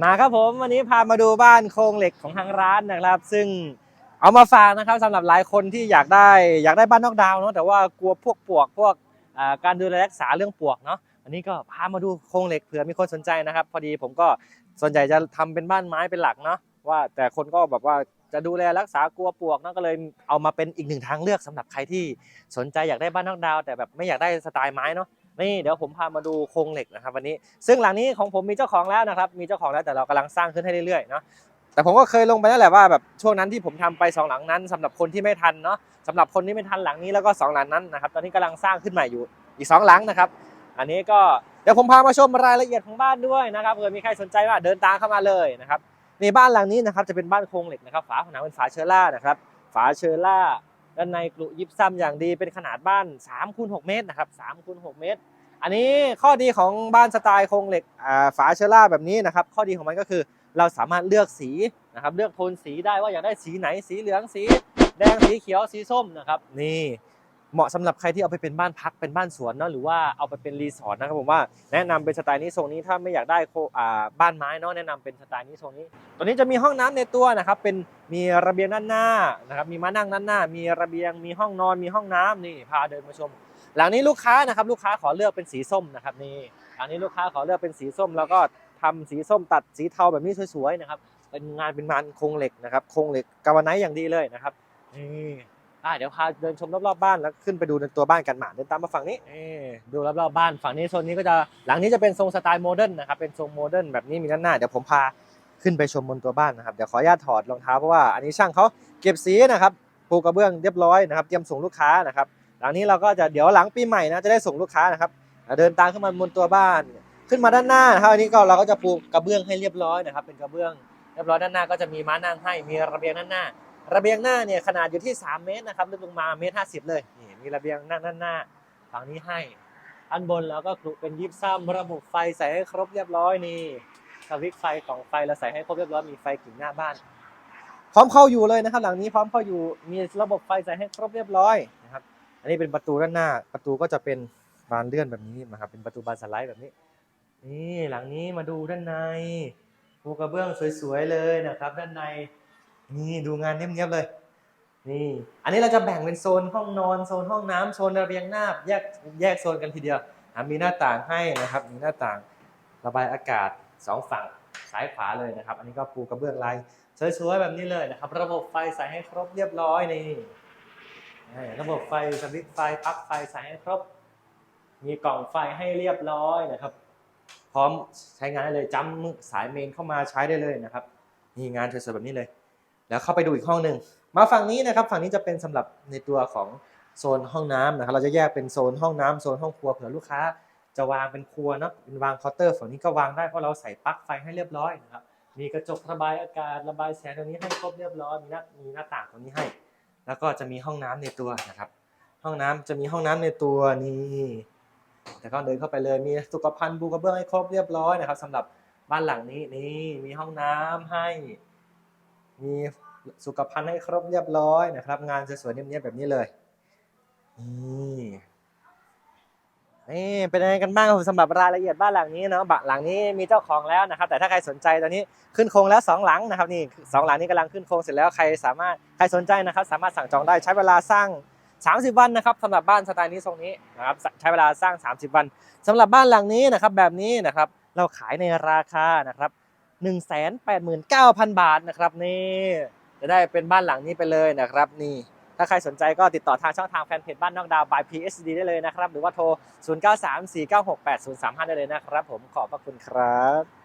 มาครับผมวันนี้พามาดูบ้านโครงเหล็กของทางร้านนะครับ ซึ่งเอามาฝากนะครับสำหรับหลายคนที่อยากได้อยากได้บ้านนอกดาวเนาะแต่ว่ากลัวพวกปวกพวกการดูแลรักษาเรื่องปวกเนาะอันนี้ก็พามาดูโครงเหล็กเผื่อมีคนสนใจนะครับ พอดีผมก็ส่วนใหญ่จะทำเป็นบ้านไม้เป็นหลักเนาะว่าแต่คนก็แบบว่าจะดูแลรักษากลัวปวกเนาะก็เลยเอามาเป็นอีกหนึ่งทางเลือกสำหรับใครที่สนใจอยากได้บ้านนอกดาว แต่แบบไม่อยากได้สไตล์ไม้เนาะ นี่เดี๋ยวผมพามาดูโครงเหล็กนะครับวันนี้ ซึ่งหลังนี้ของผมมีเจ้าของแล้วนะครับ มีเจ้าของแล้วแต่เรากำลังสร้างขึ้นให้เรื่อยๆเนาะแต่ผมก็เคยลงไปแล้วแหละว่าแบบช่วงนั้นที่ผมทำไปสองหลังนั้นสำหรับคนที่ไม่ทันเนาะสำหรับคนที่ไม่ทันหลังนี้แล้วก็สองหลังนั้นนะครับตอนนี้กำลังสร้างขึ้นใหม่อยู่อีกสองหลังนะครับ อันนี้ก็เดี๋ยวผมพามาชมรายละเอียดของบ้านด้วยนะครับเผื่อมีใครสนใจว่าเดินตามเข้ามาเลยนะครับในบ้านหลังนี้นะครับจะเป็นบ้านโครงเหล็กนะครับฝาผนังเป็นฝาเชอร่านะครับฝาเชอร่า ด้านในกรุยิบซ้ำอย่างดีเป็นขนาดบ้าน3คูณ6เมตรนะครับ3คูณ6เมตร อันนี้ข้อดีของบ้านสไตล์โครงเหล็กอ่าฝาเชล่าแบบนี้นะครับ ข้อดีของมันก็คือเราสามารถเลือกสีนะครับเลือกโทนสีได้ว่าอยากได้สีไหนสีเหลืองสี แดงสีเขียวสีส้มนะครับนี่ เหมาะสำหรับใครที่เอาไปเป็นบ้านพักเป็นบ้านสวนเนาะหรือว่าเอาไปเป็นรีสอร์ทนะครับผมว่าแนะนำเป็นสไตล์นี้ทรงนี้ถ้าไม่อยากได้บ้านไม้เนาะแนะนำเป็นสไตล์นี้ทรงนี้ ตัวนี้จะมีห้องน้ำในตัวนะครับเป็นมีระเบียงด้านหน้านะครับมีม้านั่งด้านหน้า มีระเบียงมีห้องนอนมีห้องน้ำนี่พาเดินมาชม หลังนี้ลูกค้านะครับลูกค้าขอเลือกเป็นสีส้มนะครับนี่หลังนี้ลูกค้าขอเลือกเป็นสีส้ม แล้วก็ทำสีส้มตัดสีเทาแบบนี้สวยๆนะครับเป็นงานเป็นงานโครงเหล็กนะครับโครงเหล็กกาวไนท์อย่างดีเลยนะครับนี่ อะเดี๋ยวพาเดินชมรอบๆบ้านแล้วขึ้นไปดูในตัวบ้านกันหมาเดินตามมาฝั่งนี้นี่ดูรอบๆบ้านฝั่งนี้โซนนี้ก็จะหลังนี้จะเป็นทรงสไตล์โมเดิร์นนะครับเป็นทรงโมเดิร์นแบบนี้มีด้านหน้าเดี๋ยวผมพาขึ้นไปชมบนตัวบ้านนะครับเดี๋ยวขออนุญาตถอดรองเท้าเพราะว่าอันนี้ช่างเขาเก็บสีนะครับปูกระเบื้องเรียบร้อยนะครับเตรียมส่งลูกค้านะครับหลังนี้เราก็จะเดี๋ยวหลังปีใหม่นะจะได้ส่งลูกค้านะครับเดินตามขึ้นมาบนตัวบ้าน ขึ้นมาด้านหน้านะครับอันนี้ก็เราก็จะปูกระเบื้องให้เรียบร้อยนะครับเป็นกระเบื้องเรียบร้อยด้านหน้าก็จะมีม้านั่งให้มีระเบียงด้านหน้า ระเบียงหน้าเนี่ยขนาดอยู่ที่ 3 เมตรนะครับลึกลงมาเมตรห้าสิบเลยนี่มีระเบียงนั่งด้านหน้าฝั่งนี้ให้ อันบนเราก็คลุเป็นยิปซัมระบบไฟใส่ให้ครบเรียบร้อยนี่สวิตช์ไฟกล่องไฟเราใส่ให้ครบเรียบร้อยมีไฟกิ่งหน้าบ้าน พร้อมเข้าอยู่เลยนะครับ หลังนี้พร้อมเข้าอยู่มีระบบไฟใส่ให้ครบเรียบร้อยนะครับ อันนี้เป็นประตูด้านหน้า ประตูก็จะเป็นบานเลื่อนแบบนี้นะครับเป็นประตูบานสไลด์แบบนี้ นี่หลังนี้มาดูด้านในปูกระเบื้องสวยๆเลยนะครับ ด้านใน นี่ดูงานเนียบๆเลย นี่ อันนี้เราจะแบ่งเป็นโซนห้องนอนโซนห้องน้ำโซนระเบียงหน้าแยกแยกโซนกันทีเดียวมีหน้าต่างให้นะครับ มีหน้าต่างระบายอากาศสองฝั่งซ้ายขวาเลยนะครับ อันนี้ก็ปูกระเบื้องลายสวยๆแบบนี้เลยนะครับ ระบบไฟใส่ให้ครบเรียบร้อยนี่ระบบไฟสวิตช์ไฟปลั๊กไฟใส่ให้ครบ มีกล่องไฟให้เรียบร้อยนะครับ พร้อมใช้งานได้เลยจ้ำสายเมนเข้ามาใช้ได้เลยนะครับนี่งานสวยๆแบบนี้เลย แล้วเข้าไปดูอีกห้องหนึ่งมาฝั่งนี้นะครับฝั่งนี้จะเป็นสำหรับในตัวของโซนห้องน้ำนะครับเราจะแยกเป็นโซนห้องน้ำโซนห้องครัวเผื่อลูกค้า จะวางเป็นครัวเนอะเป็นวางเคาน์เตอร์ฝั่งนี้ก็วางได้เพราะเราใส่ปลั๊กไฟให้เรียบร้อยนะครับมีกระจกระบายอากาศระบายแสงตรงนี้ให้ครบเรียบร้อยมีหน้ามีหน้าต่างตรงนี้ให้ แล้วก็จะมีห้องน้ำในตัวนะครับ ห้องน้ำจะมีห้องน้ำในตัวนี่แต่ก็เดินเข้าไปเลยมีสุขภัณฑ์บูกระเบื้องให้ครบเรียบร้อยนะครับสำหรับบ้านหลังนี้นี่มีห้องน้ำให้ มีสุขภัณฑ์ให้ครบเรียบร้อยนะครับ งานสวยๆเนียบๆแบบนี้เลยนี่นี่เป็นยังไงกันบ้างครับสำหรับรายละเอียดบ้านหลังนี้เนาะบ้านหลังนี้มีเจ้าของแล้วนะครับ แต่ถ้าใครสนใจตอนนี้ขึ้นโครงแล้วสองหลังนะครับนี่สองหลังนี้กำลังขึ้นโครงเสร็จแล้วใครสามารถใครสนใจนะครับ สามารถสั่งจองได้ใช้เวลาสร้าง 30 วันนะครับสำหรับบ้านสไตล์นี้ทรงนี้นะครับใช้เวลาสร้าง 30 วันสำหรับบ้านหลังนี้นะครับแบบนี้นะครับเราขายในราคานะครับ 189,000 บาทนะครับนี่จะได้เป็นบ้านหลังนี้ไปเลยนะครับนี่ถ้าใครสนใจก็ติดต่อทางช่องทางแฟนเพจบ้านนอกดาว by PSD ได้เลยนะครับ หรือว่าโทร 0934968035 ได้เลยนะครับผมขอบพระคุณครับ